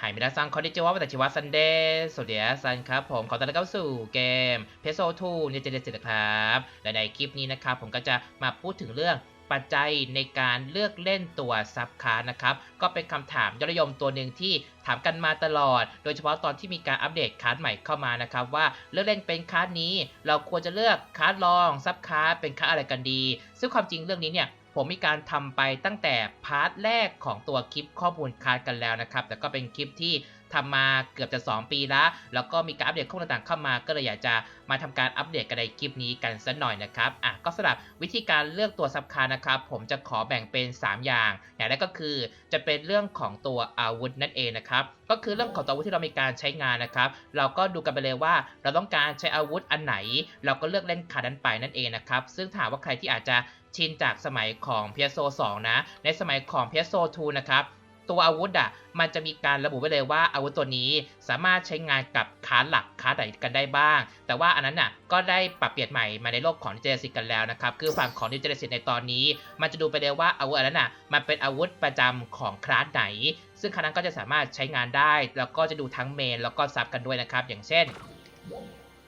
หายมินาซังคอนดิจิวะวัตชิวะซันเดย์สวัสดีซันครับผมขอต้อนรับเข้าสู่เกมเพโซทูเนี่ยจะเดสินะครับและในคลิปนี้นะครับผมก็จะมาพูดถึงเรื่องปัจจัยในการเลือกเล่นตัวซับคาร์นะครับ ก็เป็นคำถามยอดนิยมตัวหนึ่งที่ถามกันมาตลอด โดยเฉพาะตอนที่มีการอัปเดตคาร์ดใหม่เข้ามานะครับ ว่าเลือกเล่นเป็นคาร์ดนี้ เราควรจะเลือกคาร์ดรองซับคาร์ดเป็นคาร์ดอะไรกันดี ซึ่งความจริงเรื่องนี้เนี่ย ผมมีการทำไปตั้งแต่พาร์ทแรกของตัวคลิปข้อมูลคาร์ดกันแล้วนะครับ แต่ก็เป็นคลิปที่ทำมาเกือบจะ 2 ปีแล้ว แล้วก็มีการอัปเดตข้อมูลต่างๆเข้ามา ก็เลยอยากจะมาทำการอัปเดตกันในคลิปนี้กันสักหน่อยนะครับ อะ ก็สำหรับวิธีการเลือกตัวซับคาร์นะครับ ผมจะขอแบ่งเป็น 3 อย่าง อย่างแรกก็คือจะเป็นเรื่องของตัวอาวุธนั่นเองนะครับ ก็คือเรื่องของตัวอาวุธที่เรามีการใช้งานนะครับ เราก็ดูกันไปเลยว่าเราต้องการใช้อาวุธอันไหน เราก็เลือกเล่นคาร์ดนั้นไปนั่นเองนะครับ ซึ่งถามว่าใครที่อาจจะ ชินจากสมัยของ PS 2นะ ในสมัยของ PS 2นะครับ ตัวอาวุธอะมันจะมีการระบุไว้เลยว่าอาวุธตัวนี้สามารถใช้งานกับคาหลักคาไหนกันได้บ้าง แต่ว่าอันนั้นน่ะก็ได้ปรับเปลี่ยนใหม่มาในโลกของนิเจสิกกันแล้วนะครับ คือฝั่งของนิเจสิกในตอนนี้ มันจะดูไปเลยว่าอาวุธอันนั้นน่ะมันเป็นอาวุธประจำของคลาสไหน ซึ่งครั้นั้นก็จะสามารถใช้งานได้ แล้วก็จะดูทั้งเมนแล้วก็ซับกันด้วยนะครับ อย่างเช่น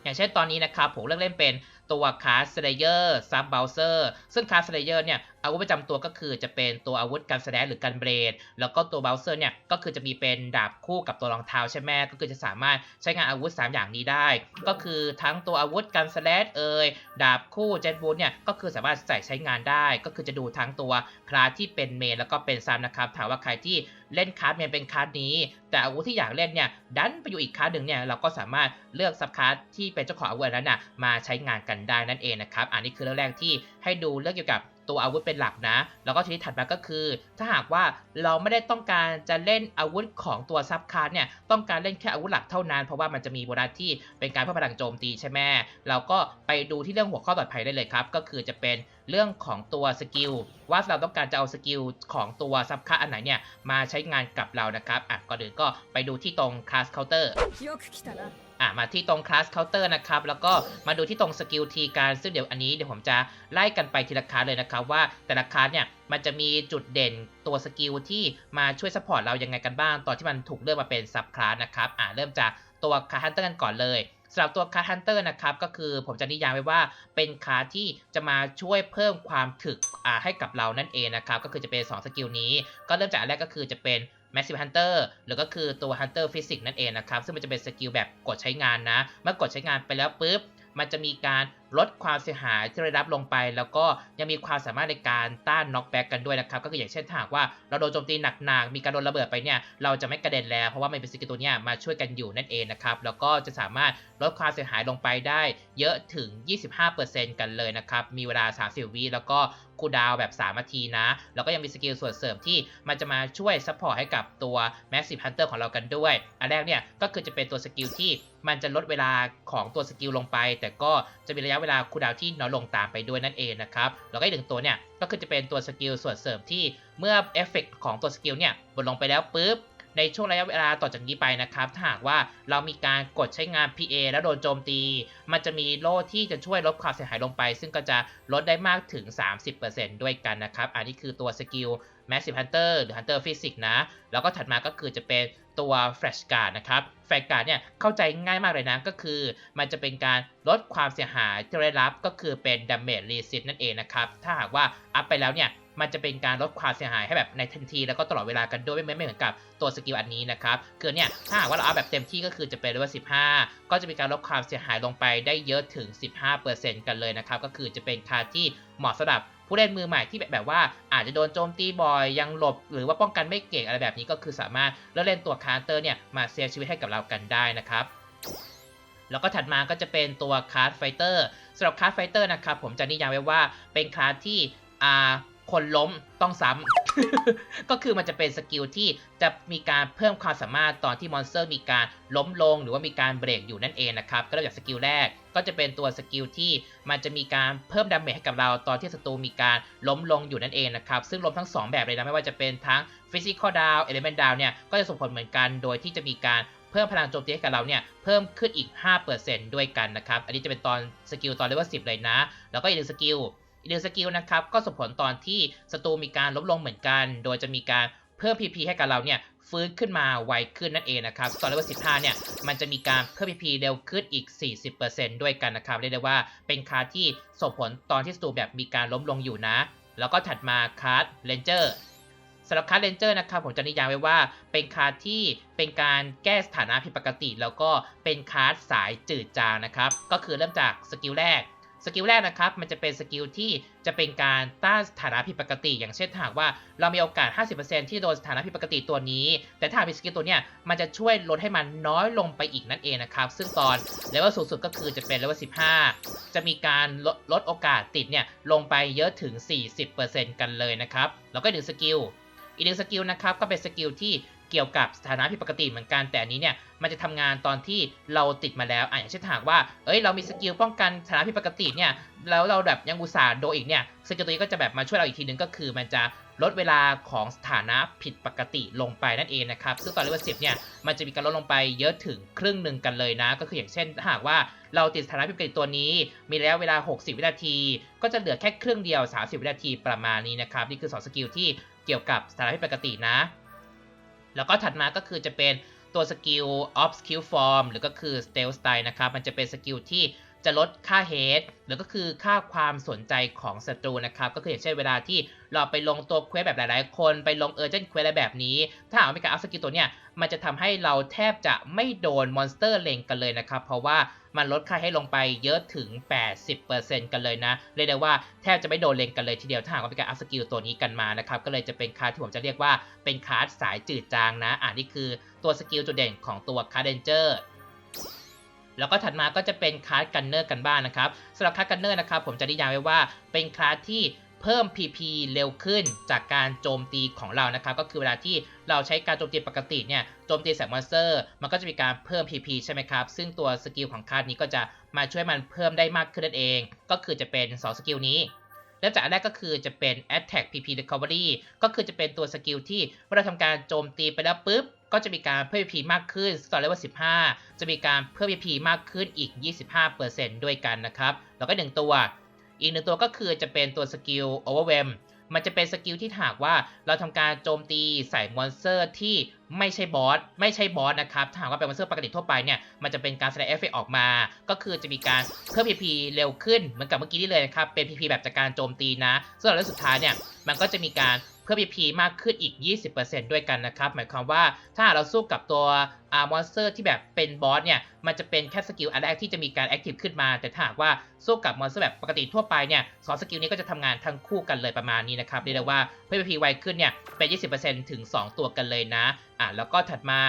อย่างเช่นตอนนี้นะครับผมเลือกเล่นเป็น ตัวคาสเลเยอร์ซับเบลเซอร์ซึ่งคาสเลเยอร์เนี่ยอาวุธประจำตัวก็คือจะเป็นตัวอาวุธกันแสดงหรือกันเบรด แล้วก็ตัวเบลเซอร์เนี่ยก็คือจะมีเป็นดาบคู่กับตัวรองเท้าใช่ไหมก็คือจะสามารถใช้งานอาวุธ 3 อย่างนี้ได้ ก็คือทั้งตัวอาวุธกันแสดงเอ่ยดาบคู่เจ็ตบูทเนี่ยก็คือสามารถใส่ใช้งานได้ ก็คือจะดูทั้งตัวคลาสที่เป็นเมนแล้วก็เป็นซับนะครับถามว่าใครที่เล่นคาร์ดเมนเป็นคาร์ดนี้ แต่อาวุธที่อยากเล่นเนี่ยดันไปอยู่อีกคาร์ดหนึ่งเนี่ยเราก็สามารถเลือกซับคาร์ดที่เป็นเจ้าของอาวุธนั้นนะมาใช้งานกันได้นั่นเองนะครับอันนี้คือเรื่องแรกที่ให้ดูเรื่องเกี่ยวกับ ตัวอาวุธเป็นหลักนะ แล้วก็ชนิดถัดมาก็คือ ถ้าหากว่าเราไม่ได้ต้องการจะเล่นอาวุธของตัวซับคาร์เนี่ยต้องการเล่นแค่อาวุธหลักเท่านั้น เพราะว่ามันจะมีโบนัสที่เป็นการเพิ่มพลังโจมตีใช่ไหมเราก็ไปดูที่เรื่องหัวข้อปลอดภัยได้เลยครับ ก็คือจะเป็นเรื่องของตัวสกิลว่าเราต้องการจะเอาสกิลของตัวซับคาอันไหนเนี่ยมาใช้งานกับเรานะครับอะก็เดี๋ยวก็ไปดูที่ตรงคลาสเคาน์เตอร์ อะมาที่ตรงคลาสเคาน์เตอร์นะครับ แล้วก็มาดูที่ตรงสกิลทีการซึ่งเดี๋ยวอันนี้เดี๋ยวผมจะไล่กันไปทีละคลาสเลยนะครับ ว่าแต่ละคลาสเนี่ยมันจะมีจุดเด่นตัวสกิลที่มาช่วยซัพพอร์ตเรายังไงกันบ้าง ตอนที่มันถูกเลือกมาเป็นซับคลาสนะครับอะเริ่มจากตัวคาร์ฮันเตอร์กันก่อนเลยสำหรับตัวคาร์ฮันเตอร์นะครับก็คือผมจะนิยามไว้ว่าเป็นคาที่จะมาช่วยเพิ่มความถึกอ่าให้กับเรานั่นเองนะครับก็คือจะเป็น 2 สกิลนี้ ก็เริ่มจากอันแรกก็คือจะเป็น Massive Hunter หรือก็คือตัว Hunter Physics นั่นเองนะครับ ซึ่งมันจะเป็นสกิลแบบกดใช้งานนะ เมื่อกดใช้งานไปแล้วปุ๊บ มันจะมีการลดความเสียหายที่ได้รับลงไป แล้วก็ยังมีความสามารถในการต้านน็อกแบ็กกันด้วยนะครับก็คืออย่างเช่นถ้าหากว่าเราโดนโจมตีหนักๆมีการโดนระเบิดไปเนี่ยเราจะไม่กระเด็นแล้วเพราะว่ามันเป็นสกิลตัวเนี้ยมาช่วยกันอยู่นั่นเองนะครับแล้วก็จะสามารถลดความเสียหายลงไปได้ เยอะถึง 25%กันเลยนะครับมีเวลา 30 วิแล้วก็คูดาวแบบ3นาทีนะ แล้วก็ยังมีสกิลส่วนเสริมที่มันจะมาช่วยซัพพอร์ตให้กับตัว Massive Hunter ของเรากันด้วย อันแรกเนี่ยก็คือจะเป็นตัวสกิลที่มันจะลดเวลาของตัวสกิลลงไป แต่ก็จะมีระยะเวลาคูลดาวที่น้อยลงตามไปด้วยนั่นเองนะครับแล้วก็อีกหนึ่งตัวเนี่ยก็คือจะเป็นตัวสกิลส่วนเสริมที่เมื่อเอฟเฟกของตัวสกิลเนี่ยบดลงไปแล้วปุ๊บในช่วงระยะเวลาต่อจากนี้ไปนะครับถ้าหากว่าเรามีการกดใช้งาน PA แล้วโดนโจมตี มันจะมีโล่ที่จะช่วยลดความเสียหายลงไป ซึ่งก็จะลดได้มากถึง 30%ด้วยกันนะครับ อันนี้คือตัวสกิล Massive Hunter หรือ Hunter Physics นะ แล้วก็ถัดมาก็คือจะเป็น ตัว Flash Guard นะครับ Flash Guard เนี่ยเข้าใจง่ายมากเลยนะก็คือ มันจะเป็นการลดความเสียหายที่ได้รับก็คือเป็น Damage Resist นั่นเองนะครับถ้าหากว่าอัพไปแล้วเนี่ยมันจะเป็นการลดความเสียหายให้แบบในทันทีแล้วก็ตลอดเวลากันด้วยไม่เหมือนกับตัวสกิลอันนี้นะครับคือเนี่ยถ้าหากว่าเราเอาแบบเต็มที่ก็คือจะเป็นเลเวล15 ก็จะมีการลดความเสียหายลงไปได้เยอะถึง 15%กันเลยนะครับก็คือจะเป็นคาที่เหมาะสำหรับ ผู้เล่นมือใหม่ที่แบบแบบว่าอาจจะโดนโจมตีบ่อยยังหลบ หรือว่าป้องกันไม่เก่งอะไรแบบนี้ก็คือสามารถเล่นตัวคาร์เตอร์เนี่ยมาเซฟชีวิตให้กับเรากันได้นะครับแล้วก็ถัดมาก็จะเป็นตัวคาร์ดไฟเตอร์สำหรับคาร์ดไฟเตอร์นะครับผมจะนิยามไว้ว่าเป็นคาร์ดที่อ่า คนล้มต้องซ้ำ ก็คือมันจะเป็นสกิลที่จะมีการเพิ่มความสามารถตอนที่มอนสเตอร์มีการล้มลง หรือว่ามีการเบรกอยู่นั่นเองนะครับ ก็เริ่มจากสกิลแรกก็จะเป็นตัวสกิลที่มันจะมีการเพิ่มดาเมจให้กับเราตอนที่ศัตรูมีการล้มลงอยู่นั่นเองนะครับ ซึ่งล้มทั้ง 2 แบบเลยนะไม่ว่าจะเป็นทั้ง Physical Down Element Down เนี่ยก็จะส่งผลเหมือนกันโดยที่จะมีการเพิ่มพลังโจมตีให้กับเราเนี่ยเพิ่มขึ้นอีก 5%ด้วยกันนะครับ อันนี้จะเป็นตอนสกิลตอนเลเวล10 เลยนะ แล้วก็อีกหนึ่งสกิล หนึ่งสกิลนะครับก็ส่งผลตอนที่ศัตรูมีการล้มลงเหมือนกัน โดยจะมีการเพิ่ม PP ให้กับเราเนี่ยฟื้นขึ้นมาไวขึ้นนั่นเองนะครับตอนเลเวล15 เนี่ย มันจะมีการเพิ่ม PP เร็วขึ้นอีก 40%ด้วยกันนะครับ เรียกได้ว่าเป็นคาร์ที่ส่งผลตอนที่สตูแบบมีการล้มลงอยู่นะ แล้วก็ถัดมาคาร์ดเลนเจอร์สำหรับคาร์ดเลนเจอร์นะครับผมจะนิยามไว้ว่าเป็นคาร์ดที่เป็นการแก้สถานะผิดปกติ แล้วก็เป็นคาร์ดสายจืดจางนะครับ ก็คือเริ่มจากสกิลแรก สกิลแรกนะครับ มันจะเป็นสกิลที่จะเป็นการต้านสถานะผิดปกติ อย่างเช่นถ้าหากว่าเรามีโอกาส 50%ที่โดนสถานะผิดปกติตัวนี้ แต่ถ้ามีสกิลตัวเนี้ยมันจะช่วยลดให้มันน้อยลงไปอีกนั่นเองนะครับ ซึ่งตอนเลเวลสูงสุดก็คือจะเป็นเลเวล15 จะมีการลดลดโอกาสติดเนี่ยลงไปเยอะถึง 40%กันเลยนะครับ แล้วก็อีกหนึ่งสกิลอีกหนึ่งสกิลนะครับก็เป็นสกิลที่ เกี่ยวกับสถานะผิดปกติเหมือนกันแต่อันนี้เนี่ยมันจะทำงานตอนที่เราติดมาแล้วอะอย่างเช่นถาหากว่าเอ้ยเรามีสกิลป้องกันสถานะผิดปกติเนี่ยแล้วเราแบบยังอุตส่าห์โดนอีกเนี่ยสกิลตัวนี้ก็จะแบบมาช่วยเราอีกทีนึงก็คือ มันจะลดเวลาของสถานะผิดปกติลงไปนั่นเองนะครับซึ่งตอนเลเวล10เนี่ยมันจะมีการลดลงไปเยอะถึงครึ่งหนึ่งกันเลยนะ ก็คืออย่างเช่นหากว่าเราติดสถานะผิดปกติตัวนี้ มีระยะเวลา 60 วินาที ก็จะเหลือแค่ครึ่งเดียว 30 วินาทีประมาณนี้นะครับนี่คือ 2 สกิลที่เกี่ยวกับสถานะผิดปกตินะ แล้วก็ถัดมาก็คือจะเป็นตัวสกิล off skill form หรือก็คือ stealth style นะครับ มันจะเป็นสกิลที่ จะลดค่า head หรือก็คือค่าความสนใจของศัตรูนะครับ ก็คืออย่างเช่นเวลาที่เราไปลงตัวเควสแบบหลาย ๆ คนไปลง urgent quest อะไรแบบนี้ ถ้าหากว่ามีการอัพสกิลตัวเนี้ยมันจะทำให้เราแทบจะไม่โดนมอนสเตอร์เลงกันเลยนะครับ เพราะว่ามันลดค่าให้ลงไปเยอะถึง 80%กันเลยนะ เรียกได้ว่าแทบจะไม่โดนเลงกันเลยทีเดียวถ้าหากว่ามีการอัพสกิลตัวนี้กันมานะครับ ก็เลยจะเป็นคาร์ดที่ผมจะเรียกว่าเป็นคาร์ดสายจืดจางนะ อ่านี่คือตัวสกิลจุดเด่นของตัวคาร์เดนเจอร์ แล้วก็ถัดมาก็จะเป็นคลาสกันเนอร์กันบ้างนะครับสำหรับคลาสกันเนอร์นะครับผมจะนิยามไว้ว่าเป็นคลาสที่เพิ่ม PP เร็วขึ้นจากการโจมตีของเรานะครับ ก็คือเวลาที่เราใช้การโจมตีปกติเนี่ยโจมตีแสงมอนสเตอร์ มันก็จะมีการเพิ่ม PP ใช่ไหมครับ ซึ่งตัวสกิลของคลาสนี้ก็จะมาช่วยมันเพิ่มได้มากขึ้นนั่นเอง ก็คือจะเป็น 2 สกิลนี้เริ่มจากอันแรกก็คือจะเป็น attack PP recovery ก็คือจะเป็นตัวสกิลที่เมื่อเราทำการโจมตีไปแล้วปุ๊บ ก็จะมีการเพิ่ม PP มากขึ้นตอนเลเวล15 จะมีการเพิ่ม PP มากขึ้นอีก 25%ด้วยกันนะครับ แล้วก็หนึ่งตัว อีกหนึ่งตัวก็คือจะเป็นตัวสกิล overwhelm มันจะเป็นสกิลที่ถากว่าเราทำการโจมตีใส่มอนสเตอร์ที่ไม่ใช่บอสไม่ใช่บอสนะครับถ้าหากว่าเป็นมอนสเตอร์ปกติทั่วไปเนี่ยมันจะเป็นการแสดงเอฟเฟกต์ออกมา ก็คือจะมีการเพิ่ม PP เร็วขึ้นเหมือนกับเมื่อกี้นี่เลยนะครับเป็น PP แบบจากการโจมตีนะส่วนแล้วสุดท้ายเนี่ยมันก็จะมีการ พิ่ม EP มากขึ้นอีก 20%ด้วยกันนะครับ หมายความว่าถ้าเราสู้กับตัวมอนสเตอร์ที่แบบเป็นบอสเนี่ย มันจะเป็นแค่สกิลอันแรกที่จะมีการแอคทีฟขึ้นมา แต่ถ้าหากว่าสู้กับมอนสเตอร์แบบปกติทั่วไปเนี่ยสองสกิลนี้ก็จะทำงานทั้งคู่กันเลยประมาณนี้นะครับ เรียกได้ว่าเพิ่ม EP ไวขึ้นเนี่ยเป็น 20%ถึง 2 ตัวกันเลยนะ อะแล้วก็ถัดมา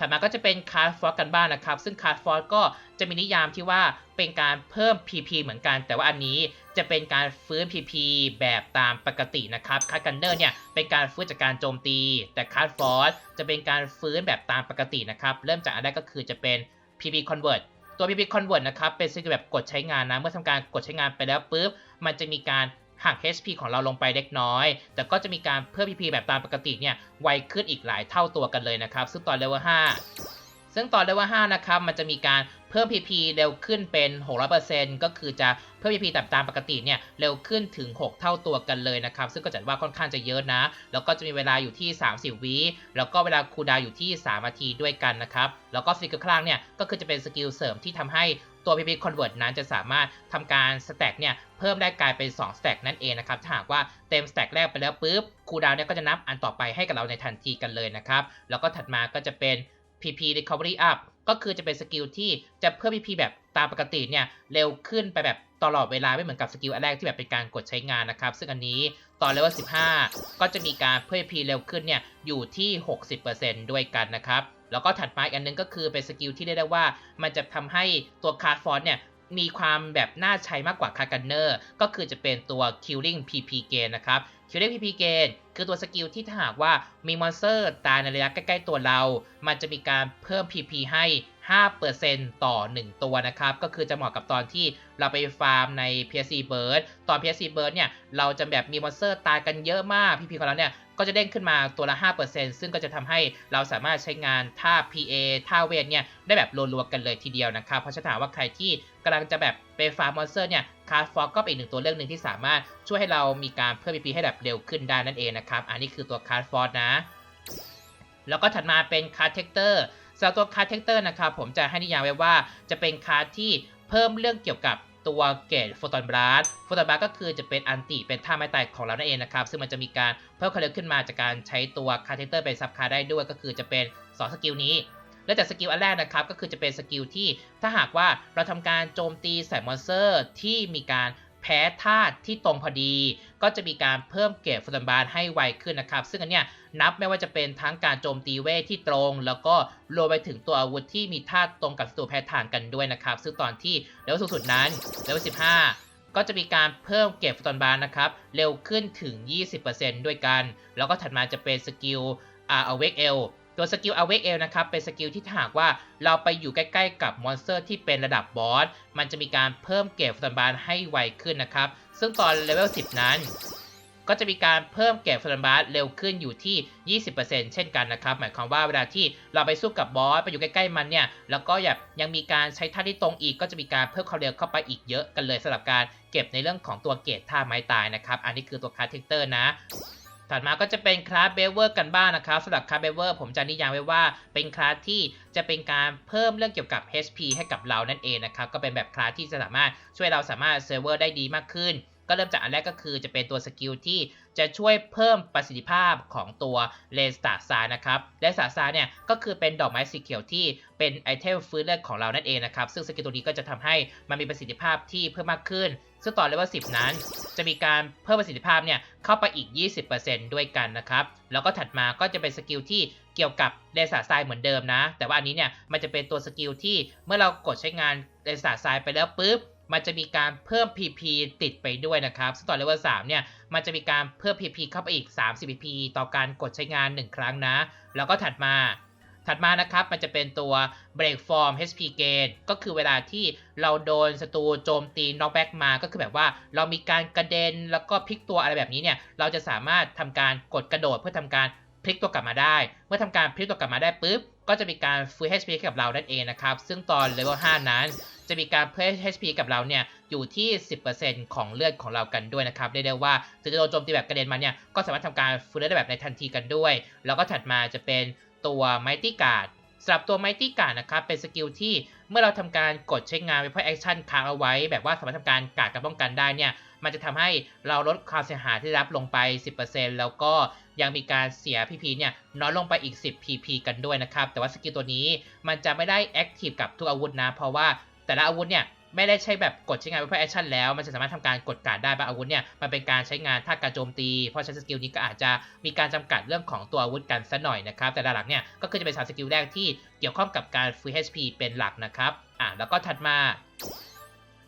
ถัดมาก็จะเป็นคาร์ฟอร์กันบ้างนะครับ ซึ่งคาร์ฟอร์ก็จะมีนิยามที่ว่าเป็นการเพิ่ม PP เหมือนกัน แต่ว่าอันนี้จะเป็นการฟื้น PP แบบตามปกตินะครับคาร์กันเนอร์เนี่ยเป็นการฟื้นจากการโจมตี แต่คาร์ฟอร์จะเป็นการฟื้นแบบตามปกตินะครับ เริ่มจากอันแรกก็คือจะเป็น PP convert ตัว PP convert นะครับเป็นสิ่งแบบกดใช้งานนะ เมื่อทำการกดใช้งานไปแล้วปุ๊บมันจะมีการ หัก HP ของเราลงไปเล็กน้อย แต่ก็จะมีการเพิ่ม PP แบบตามปกติเนี่ยไวขึ้นอีกหลายเท่าตัวกันเลยนะครับ ซึ่งตอนเลเวล5ซึ่งตอนเลเวล5นะครับ มันจะมีการเพิ่ม PP เร็วขึ้นเป็น 600%ก็คือจะเพิ่ม PP แบบตามปกติเนี่ยเร็วขึ้นถึง 6 เท่าตัวกันเลยนะครับ ซึ่งก็จัดว่าค่อนข้างจะเยอะนะ แล้วก็จะมีเวลาอยู่ที่ 30 วิแล้วก็เวลาคูดาวอยู่ที่ 3 นาทีด้วยกันนะครับ แล้วก็สกิลข้างเนี่ยก็คือจะเป็นสกิลเสริมที่ทำให้ ตัว PP Convert นั้นจะสามารถทำการ stack เนี่ยเพิ่มได้กลายเป็น 2 stack นั่นเองนะครับถ้าหากว่าเต็ม stack แรกไปแล้วปุ๊บคูดาวเนี่ยก็จะนับอันต่อไปให้กับเราในทันทีกันเลยนะครับแล้วก็ถัดมาก็จะเป็น PP Recovery Up ก็คือจะเป็นสกิลที่จะเพิ่ม PP แบบ ตามปกติเนี่ยเร็วขึ้นไปแบบตลอดเวลาไม่เหมือนกับสกิลแรกที่แบบเป็นการกดใช้งานนะครับ ซึ่งอันนี้ตอนเลเวล15 ก็จะมีการเพิ่ม PP เร็วขึ้นเนี่ยอยู่ที่ 60%ด้วยกันนะครับแล้วก็ถัดมาอีกอันนึงก็คือเป็นสกิลที่เรียกได้ว่า มันจะทำให้ตัวคาร์ดฟอนเนี่ยมีความแบบน่าใช้มากกว่าคาร์กันเนอร์ก็คือจะเป็นตัว Killing PP Gain นะครับ Killing PP Gain คือตัวสกิลที่ถ้าหากว่ามีมอนสเตอร์ตายในระยะใกล้ ๆ ตัวเรา มันจะมีการเพิ่ม PP ให้ 5%ต่อ 1 ตัวนะครับ ก็คือจะเหมาะกับตอนที่เราไปฟาร์มใน PSC Bird ตอน PSC Bird เนี่ย เราจะแบบมีมอนสเตอร์ตายกันเยอะมาก PP ของเราเนี่ยก็จะเด้งขึ้นมาตัวละ 5%ซึ่งก็จะทำให้เราสามารถใช้งานท่า PA ท่าเวทเนี่ย ได้แบบรัวๆกันเลยทีเดียวนะครับ เพราะฉะนั้นถามว่าใครที่ กำลังจะแบบไปฟาร์มมอนสเตอร์เนี่ยคาร์ฟอร์ก็เป็นอีกหนึ่งตัวเลือกหนึ่งที่สามารถช่วยให้เรามีการเพิ่ม PP ให้แบบเร็วขึ้นได้นั่นเองนะครับ อันนี้คือตัวคาร์ฟอร์นะ แล้วก็ถัดมาเป็นคาร์เทคเตอร์สำหรับตัวคาร์เทคเตอร์นะครับผมจะให้นิยามไว้ว่าจะเป็นคาร์ที่เพิ่มเรื่องเกี่ยวกับตัวเกตโฟตอนบลัสโฟตอนบลัสก็คือจะเป็นอันติเป็นท่าไม้ตายของเรานั่นเองนะครับ ซึ่งมันจะมีการเพิ่มคะแนนขึ้นมาจากการใช้ตัวคาร์เทคเตอร์เป็นซับคาร์ได้ด้วยก็คือจะเป็น 2 สกิลนี้ และจากสกิลอันแรกนะครับก็คือจะเป็นสกิลที่ถ้าหากว่าเราทำการโจมตีใส่มอนสเตอร์ที่มีการแพ้ธาตุที่ตรงพอดี ก็จะมีการเพิ่มเกรดฟุตบาลให้ไวขึ้นนะครับ ซึ่งอันเนี้ยนับไม่ว่าจะเป็นทั้งการโจมตีเวทที่ตรง แล้วก็รวมไปถึงตัวอาวุธที่มีธาตุตรงกับศัตรูแพ้ทางกันด้วยนะครับ ซึ่งตอนที่เลเวลสูงสุดนั้นเลเวล15ก็จะมีการเพิ่มเก็บฟุตบาลนะครับ เร็วขึ้นถึง 20%ด้วยกัน แล้วก็ถัดมาจะเป็นสกิลอา awake el ตัวสกิล awake el นะครับ เป็นสกิลที่ถ้าหากว่าเราไปอยู่ใกล้ๆกับมอนสเตอร์ที่เป็นระดับบอส มันจะมีการเพิ่มเก็บฟุตบาลให้ไวขึ้นนะครับ ซึ่งตอนเลเวล 10 นั้น ก็จะมีการเพิ่มเก็บฟลันบาร์เร็วขึ้นอยู่ที่ 20%เช่นกันนะครับ หมายความว่าเวลาที่เราไปสู้กับบอสไปอยู่ใกล้ๆมันเนี่ย แล้วก็ยังยังมีการใช้ท่าที่ตรงอีก ก็จะมีการเพิ่มความเร็วเข้าไปอีกเยอะกันเลยสำหรับการเก็บในเรื่องของตัวเกตท่าไม้ตายนะครับ อันนี้คือตัวคาร์เทคเตอร์นะ ถัดมาก็จะเป็นคลาสเบเวอร์กันบ้างนะครับสำหรับคลาสเบเวอร์ผมจะนิยามไว้ว่าเป็นคลาสที่จะเป็นการเพิ่มเรื่องเกี่ยวกับ HP ให้กับเรานั่นเองนะครับก็เป็นแบบคลาสที่จะสามารถช่วยเราสามารถเซิร์ฟเวอร์ได้ดีมากขึ้น ก็เริ่มจากอันแรกก็คือจะเป็นตัวสกิลที่ จะช่วยเพิ่มประสิทธิภาพของตัวเลนสตาซานะครับ เลนสตาซาเนี่ยก็คือเป็นดอกไม้สีเขียวที่เป็นไอเทมฟื้นเลือดของเรานั่นเองนะครับ ซึ่งสกิลตัวนี้ก็จะทำให้มันมีประสิทธิภาพที่เพิ่มมากขึ้น ซึ่งตอนเลเวล10 นั้น จะมีการเพิ่มประสิทธิภาพเนี่ยเข้าไปอีก 20%ด้วยกันนะครับ แล้วก็ถัดมาก็จะเป็นสกิลที่เกี่ยวกับเลนสาทรายเหมือนเดิมนะ แต่ว่าอันนี้เนี่ยมันจะเป็นตัวสกิลที่เมื่อเรากดใช้งานเลนสาทรายไปแล้วปุ๊บ มันจะมีการเพิ่ม PP ติดไปด้วยนะครับซึ่งตอนเลเวล3เนี่ยมันจะมีการเพิ่ม PP เข้าไปอีก 30 PP ต่อการกดใช้งาน 1 ครั้งนะ แล้วก็ถัดมาถัดมานะครับมันจะเป็นตัว break form HP gain ก็คือเวลาที่เราโดนศัตรูโจมตี knockback มา ก็คือแบบว่าเรามีการกระเด็นแล้วก็พลิกตัวอะไรแบบนี้เนี่ย เราจะสามารถทำการกดกระโดดเพื่อทำการพลิกตัวกลับมาได้ เมื่อทำการพลิกตัวกลับมาได้ปุ๊บ ก็จะมีการฟื้น HP กับเรานั่นเองนะครับ ซึ่งตอนเลเวล5นั้น จะมีการเพิ่ม HP กับเราเนี่ยอยู่ที่ 10%ของเลือดของเรากันด้วยนะครับเรียกได้ว่าถึงจะโดนโจมตีแบบกระเด็นมาเนี่ยก็สามารถทำการฟื้นได้แบบในทันทีกันด้วย แล้วก็ถัดมาจะเป็นตัว Mighty Guard สำหรับตัว Mighty Guard นะครับเป็นสกิลที่เมื่อเราทำการกดใช้งานไปเพื่อแอคชั่นค้างเอาไว้ แบบว่าสามารถทำการกาดกับป้องกันได้เนี่ยมันจะทำให้เราลดความเสียหายที่รับลงไป 10%แล้วก็ ยังมีการเสีย PP เนี่ยน้อยลงไปอีก 10 PP กันด้วยนะครับ แต่ว่าสกิลตัวนี้มันจะไม่ได้แอคทีฟกับทุกอาวุธนะ เพราะว่าแต่ละอาวุธเนี่ยไม่ได้ใช้แบบกดใช้งานเพื่อแอคชั่นแล้ว มันจะสามารถทำการกดการได้บางอาวุธเนี่ยมันเป็นการใช้งานท่าการโจมตี เพราะใช้สกิลนี้ก็อาจจะมีการจำกัดเรื่องของตัวอาวุธกันซะหน่อยนะครับ แต่หลักเนี่ยก็คือจะเป็นสามสกิลแรกที่เกี่ยวข้องกับการฟื้น HP เป็นหลักนะครับอะแล้วก็ถัดมา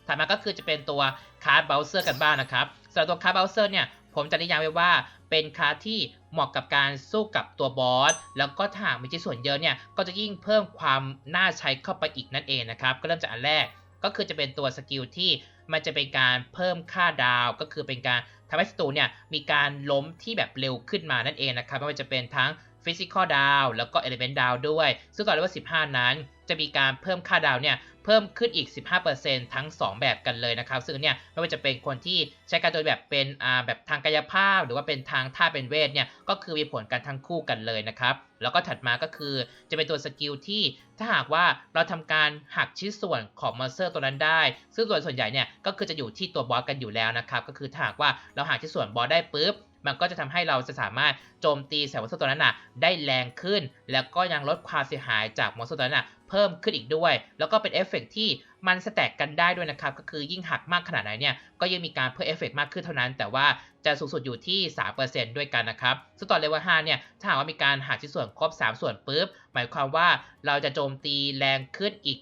ถัดมาก็คือจะเป็นตัวคาร์ดเบลเซอร์กันบ้างนะครับสำหรับตัวคาร์ดเบลเซอร์เนี่ย ผมจะนิยามไว้ว่าเป็นคาที่เหมาะกับการสู้กับตัวบอส แล้วก็ถ้าหากมีชิ้นส่วนเยอะเนี่ยก็จะยิ่งเพิ่มความน่าใช้เข้าไปอีกนั่นเองนะครับก็เริ่มจากอันแรกก็คือจะเป็นตัวสกิลที่มันจะเป็นการเพิ่มค่าดาว ก็คือเป็นการทำให้ศัตรูเนี่ยมีการล้มที่แบบเร็วขึ้นมานั่นเองนะครับไม่ว่าจะเป็นทั้ง Physical Down แล้วก็ Element Down ด้วย ซึ่งตอนเลเวล15 นั้น จะมีการเพิ่มค่าดาวเนี่ยเพิ่มขึ้นอีก 15%ทั้ง 2 แบบกันเลยนะครับ ซึ่งเนี่ยไม่ว่าจะเป็นคนที่ใช้การโดยแบบเป็นอ่าแบบทางกายภาพ หรือว่าเป็นทางท่าเป็นเวทเนี่ยก็คือมีผลกันทั้งคู่กันเลยนะครับแล้วก็ถัดมาก็คือจะเป็นตัวสกิลที่ถ้าหากว่าเราทำการหักชิ้นส่วนของมอนสเตอร์ตัวนั้นได้ ซึ่งส่วนส่วนใหญ่เนี่ยก็คือจะอยู่ที่ตัวบอสกันอยู่แล้วนะครับก็คือถ้าหากว่าเราหักชิ้นส่วนบอสได้ปุ๊บ มันก็จะทำให้เราจะสามารถโจมตีใส่มอนสเตอร์ตัวนั้นนะได้แรงขึ้น แล้วก็ยังลดความเสียหายจากมอนสเตอร์ตัวนั้นนะเพิ่มขึ้นอีกด้วย แล้วก็เป็นเอฟเฟกต์ที่ มันสแต็กกันได้ด้วยนะครับ ก็คือยิ่งหักมากขนาดไหนเนี่ย ก็ยังมีการเพิ่มเอฟเฟกต์มากขึ้นเท่านั้น แต่ว่าจะสูงสุดอยู่ที่ 3%ด้วยกันนะครับ ซึ่งตอนเลเวล5เนี่ย ถ้าหากว่ามีการหักชิ้นส่วนครบ 3 ส่วนปุ๊บ หมายความว่าเราจะโจมตีแรงขึ้นอีก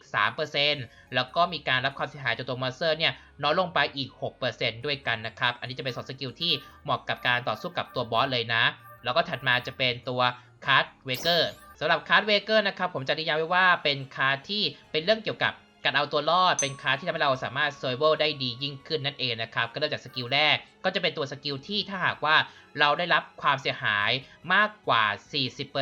3%แล้วก็มีการรับความเสียหายจากตัวมอนสเตอร์เนี่ยน้อยลงไปอีก 6%ด้วยกันนะครับ อันนี้จะเป็น 2 สกิลที่เหมาะกับการต่อสู้กับตัวบอสเลยนะ แล้วก็ถัดมาจะเป็นตัวคาร์ดเวเกอร์สำหรับคาร์ดเวเกอร์นะครับ ผมจะนิยามไว้ว่าเป็นคาร์ดที่เป็นเรื่องเกี่ยวกับ การเอาตัวรอดเป็นคาร์ดที่ทำให้เราสามารถเซอร์เวได้ดียิ่งขึ้นนั่นเองนะครับ ก็เริ่มจากสกิลแรกก็จะเป็นตัวสกิลที่ถ้าหากว่าเราได้รับความเสียหายมากกว่า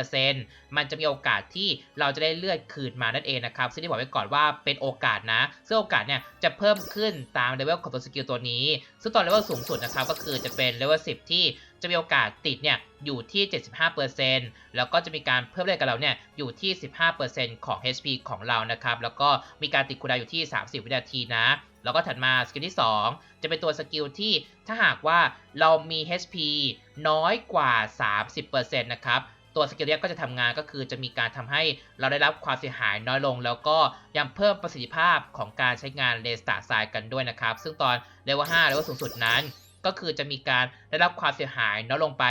40%มันจะมีโอกาสที่เราจะได้เลือดคืนมานั่นเองนะครับ ซึ่งที่บอกไว้ก่อนว่าเป็นโอกาสนะ ซึ่งโอกาสเนี่ยจะเพิ่มขึ้นตามเลเวลของตัวสกิลตัวนี้ ซึ่งตอนเลเวลสูงสุดนะครับก็คือจะเป็นเลเวล10 ที่ จะมีโอกาสติดเนี่ยอยู่ที่ 75%แล้วก็จะมีการเพิ่มเลือดกับเราเนี่ยอยู่ที่ 15%ของ HP ของเรานะครับ แล้วก็มีการติดคูดาวอยู่ที่ 30 วินาทีนะ แล้วก็ถัดมาสกิลที่ 2 จะเป็นตัวสกิลที่ถ้าหากว่าเรามี HP น้อยกว่า 30%นะครับตัวสกิลเนี้ยก็จะทำงานก็คือจะมีการทำให้เราได้รับความเสียหายน้อยลง แล้วก็ยังเพิ่มประสิทธิภาพของการใช้งานเลสตาร์ไซกันด้วยนะครับ ซึ่งตอนเลเวล5เลเวลสูงสุดนั้น ก็คือจะมีการได้รับความเสียหายน้อยลงไป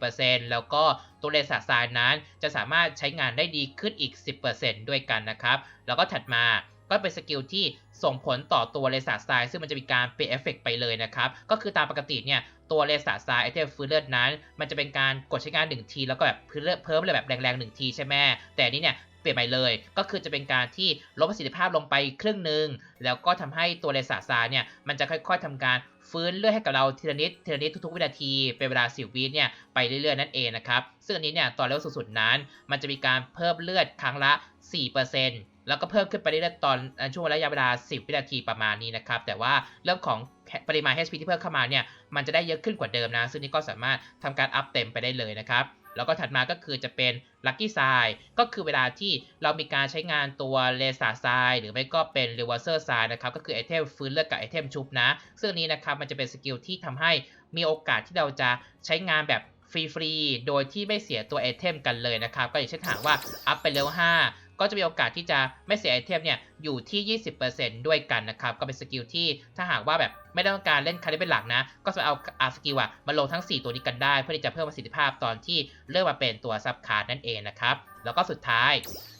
20%แล้วก็ตัวเลสตาร์ไซนั้นจะสามารถใช้งานได้ดีขึ้นอีก 10%ด้วยกันนะครับ แล้วก็ถัดมาก็เป็นสกิลที่ส่งผลต่อตัวเลสตาร์ไซซึ่งมันจะมีการเปลี่ยนเอฟเฟกไปเลยนะครับ ก็คือตามปกติเนี่ย ตัวเลสตาร์ไซไอเทมฟื้นเลือดนั้น มันจะเป็นการกดใช้งาน 1 ที แล้วก็แบบเพิ่มเลือดเพิ่มเลยแบบแรงๆ1ทีใช่ไหมแต่นี้เนี่ย ปลี่ยนใหม่เลย ก็คือจะเป็นการที่ลดประสิทธิภาพลงไปครึ่งหนึ่งแล้วก็ทำให้ตัวเลสตาร์ไซเนี่ยมันจะค่อย ๆทำการฟื้นเลือดให้กับเราทีละนิดทีละนิดทุกๆ วินาที เป็นเวลา10วิเนี่ยไปเรื่อยๆ นั่นเองนะครับ ซึ่งอันนี้เนี่ยตอนเลเวลสุดๆนั้น มันจะมีการเพิ่มเลือดครั้งละ 4%แล้วก็เพิ่มขึ้นไปเรื่อยๆตอนช่วงระยะเวลา 10 วินาทีประมาณนี้นะครับ แต่ว่าเรื่องของปริมาณ HP ที่เพิ่มเข้ามาเนี่ยมันจะได้เยอะขึ้นกว่าเดิมนะ ซึ่งนี่ก็สามารถทำการอัพเต็มไปได้เลยนะครับ แล้วก็ถัดมาก็คือจะเป็น Lucky Sign ก็คือเวลาที่เรามีการใช้งานตัว l a s e r s i หรือไม่ก็เป็น r e v e r s e r s i นะครับ ก็คือไอเทมฟื้นเลือดกับไอเทมชุบนะ ซึ่งนี้นะครับมันจะเป็นสกิลที่ทำให้มีโอกาสที่เราจะใช้งานแบบฟรีๆ โดยที่ไม่เสียตัวไอเทมกันเลยนะครับ ก็อย่างเช่นถามว่าอัพไปเลเวล5 ก็จะมีโอกาสที่จะไม่เสียไอเทมเนี่ยอยู่ที่ 20%ด้วยกันนะครับ ก็เป็นสกิลที่ถ้าหากว่าแบบไม่ต้องการเล่นคาริเป็นหลักนะ ก็จะเอาอาสกิลอะมาลงทั้ง 4 ตัวนี้กันได้ เพื่อที่จะเพิ่มประสิทธิภาพตอนที่เลือกมาเป็นตัวซับคาร์ดนั่นเองนะครับแล้วก็สุดท้าย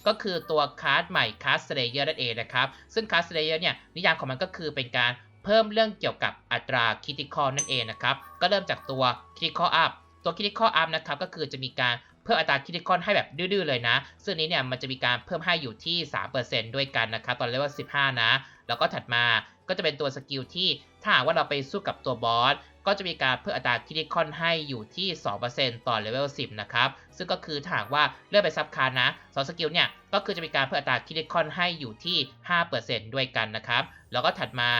ก็คือตัวคาร์ดใหม่คาร์ดสเลเยอร์นั่นเองนะครับซึ่งคาร์ดสเลเยอร์เนี่ยนิยามของมันก็คือเป็นการเพิ่มเรื่องเกี่ยวกับอัตราคิติคอลนั่นเองนะครับก็เริ่มจากตัวคิติคอลอัพตัวคิติคอลอัพนะครับก็คือจะมีการ เพิ่มอัตราคิติคอนให้แบบดื้อๆเลยนะ ซึ่งนี้เนี่ยมันจะมีการเพิ่มให้อยู่ที่ 3%ด้วยกันนะครับตอนเลเวล15 นะ แล้วก็ถัดมาก็จะเป็นตัวสกิลที่ถ้าหากว่าเราไปสู้กับตัวบอสก็จะมีการเพิ่มอัตราคิติคอนให้อยู่ที่ 2%ต่อเลเวล 10 นะครับ ซึ่งก็คือถ้าหากว่าเลือกไปซับคาร์นะสองสกิลเนี่ย ก็คือจะมีการเพิ่มอัตราคิติคอนให้อยู่ที่ 5%ด้วยกันนะครับ แล้วก็ถัดมา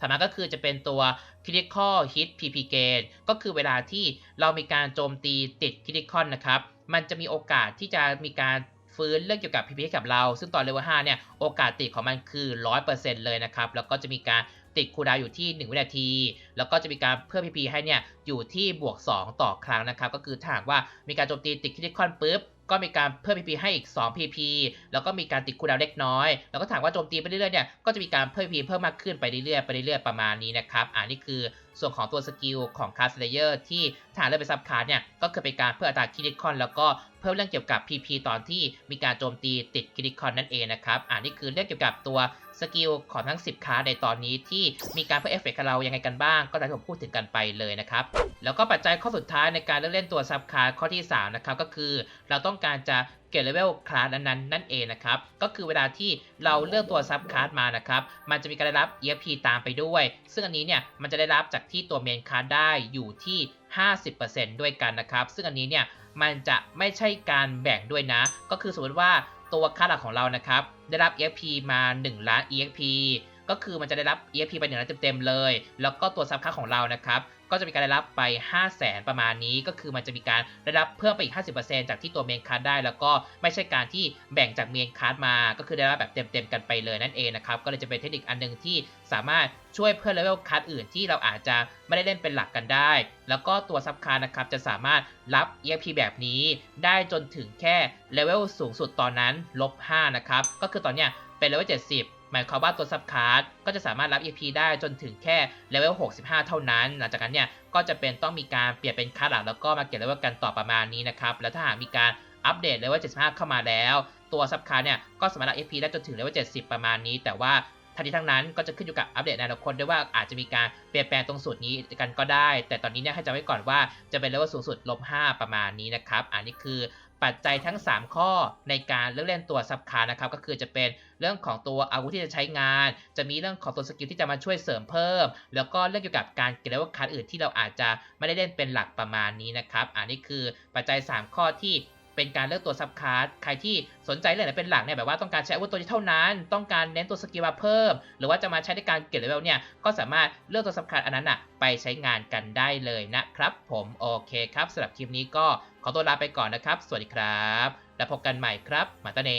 ถัดมาก็คือจะเป็นตัว critical hit PP gain ก็คือเวลาที่เรามีการโจมตีติด critical นะครับ มันจะมีโอกาสที่จะมีการฟื้นเรื่องเกี่ยวกับ PP ให้กับเรา ซึ่งตอนเลเวล5เนี่ยโอกาสติดของมันคือ 100%เลยนะครับ แล้วก็จะมีการติดคูดาวอยู่ที่ 1 วินาที แล้วก็จะมีการเพิ่ม PP ให้เนี่ยอยู่ที่บวก 2 ต่อครั้งนะครับ ก็คือถ้าหากว่ามีการโจมตีติด critical ปุ๊บ ก็มีการเพิ่ม PP ให้อีก 2 PP แล้วก็มีการติดคูลดาวเล็กน้อย แล้วก็ถามว่าโจมตีไปเรื่อยๆเนี่ยก็จะมีการเพิ่ม PP เพิ่มมากขึ้นไปเรื่อยๆไปเรื่อยๆประมาณนี้นะครับอ่านี่คือ ส่วนของตัวสกิลของคาสเลเยอร์ที่ถ้าเลือกไปซับคาร์เนี่ยก็คือเป็นการเพิ่มอัตราคิดิคอน แล้วก็เพิ่มเรื่องเกี่ยวกับ PP ตอนที่มีการโจมตีติดคิดิคอนนั่นเองนะครับอ่านี่คือเรื่องเกี่ยวกับตัวสกิลของทั้ง 10 คาร์ในตอนนี้ที่มีการเพิ่มเอฟเฟกต์กับเรายังไงกันบ้าง ก็ได้ผมพูดถึงกันไปเลยนะครับ แล้วก็ปัจจัยข้อสุดท้ายในการเลือกเล่นตัวซับคาร์ข้อที่3นะครับก็คือเราต้องการจะเก็บเลเวลคลาสนั้นๆนั่นเองนะครับก็คือเวลาที่เราเลือกตัวซับคลาสมานะครับมันจะมีการได้รับ EFP ตามไปด้วย ซึ่งอันนี้เนี่ยมันจะได้รับจากที่ตัวเมนคลาสได้อยู่ที่ 50%ด้วยกันนะครับ ซึ่งอันนี้เนี่ยมันจะไม่ใช่การแบ่งด้วยนะ ก็คือสมมติว่าตัวค่าหลักของเรานะครับได้รับ EFP มา 1 ล้าน EXP ก็คือมันจะได้รับ EXP ไปหนึ่งล้านเต็มๆเลย แล้วก็ตัวซับค่าของเรานะครับ ก็จะมีการได้รับไป 5 0 0แสนประมาณนี้ ก็คือมันจะมีการได้รับเพิ่มไปอีก 50%จากที่ตัวเมนคาร์ดได้ แล้วก็ไม่ใช่การที่แบ่งจากเมนคาร์ดมา ก็คือได้รับแบบเต็มๆกันไปเลยนั่นเองนะครับ ก็เลยจะเป็นเทคนิคอันหนึงที่สามารถช่วยเพิ่มเลเวลคาร์ดอื่นที่เราอาจจะไม่ได้เล่นเป็นหลักกันได้ แล้วก็ตัวซับคาร์นะครับจะสามารถรับ EXP แบบนี้ได้จนถึงแค่เลเวลสูงสุดตอนนั้นลบ5นะครับ ก็คือตอนเนี้ยเป็นเลเวล70 หมายความว่าตัวซับคาร์ดก็จะสามารถรับ EP ได้จนถึงแค่เลเวล 65 เท่านั้น หลังจากนั้นเนี่ยก็จะเป็นต้องมีการเปลี่ยนเป็นคาร์ดหลักแล้วก็มาเก็บเลเวลกันต่อประมาณนี้นะครับ แล้วถ้าหากมีการอัปเดตเลเวล 75 เข้ามาแล้ว ตัวซับคาร์ดเนี่ยก็สามารถรับ EP ได้จนถึงเลเวล 70 ประมาณนี้ แต่ว่าทันทีทั้งนั้นก็จะขึ้นอยู่กับอัปเดตในอนาคตด้วยว่าอาจจะมีการเปลี่ยนแปลงตรงสูตรนี้กันก็ได้ แต่ตอนนี้เนี่ยให้จำไว้ก่อนว่าจะเป็นเลเวลสูงสุดลบ5ประมาณนี้นะครับ อันนี้คือ ปัจจัยทั้ง 3 ข้อในการเลือกเล่นตัวซับคานะครับก็คือจะเป็นเรื่องของตัวอาวุธที่จะใช้งาน จะมีเรื่องของตัวสกิลที่จะมาช่วยเสริมเพิ่ม แล้วก็เรื่องเกี่ยวกับการเก็บเลวคาร์ดอื่นที่เราอาจจะไม่ได้เล่นเป็นหลักประมาณนี้นะครับอันนี้คือปัจจัย 3 ข้อที่ เป็นการเลือกตัวซับคลาสใครที่สนใจเรื่องไหนเป็นหลักเนี่ยแบบว่าต้องการใช้อาวุธตัวนี้เท่านั้น ต้องการเน้นตัวสกิลมาเพิ่ม หรือว่าจะมาใช้ในการเก็บเลเวลเนี่ยก็สามารถเลือกตัวซับคลาสอันนั้นอะไปใช้งานกันได้เลยนะครับ ผมโอเคครับสำหรับคลิปนี้ก็ขอตัวลาไปก่อนนะครับ สวัสดีครับ แล้วพบกันใหม่ครับมาตาเน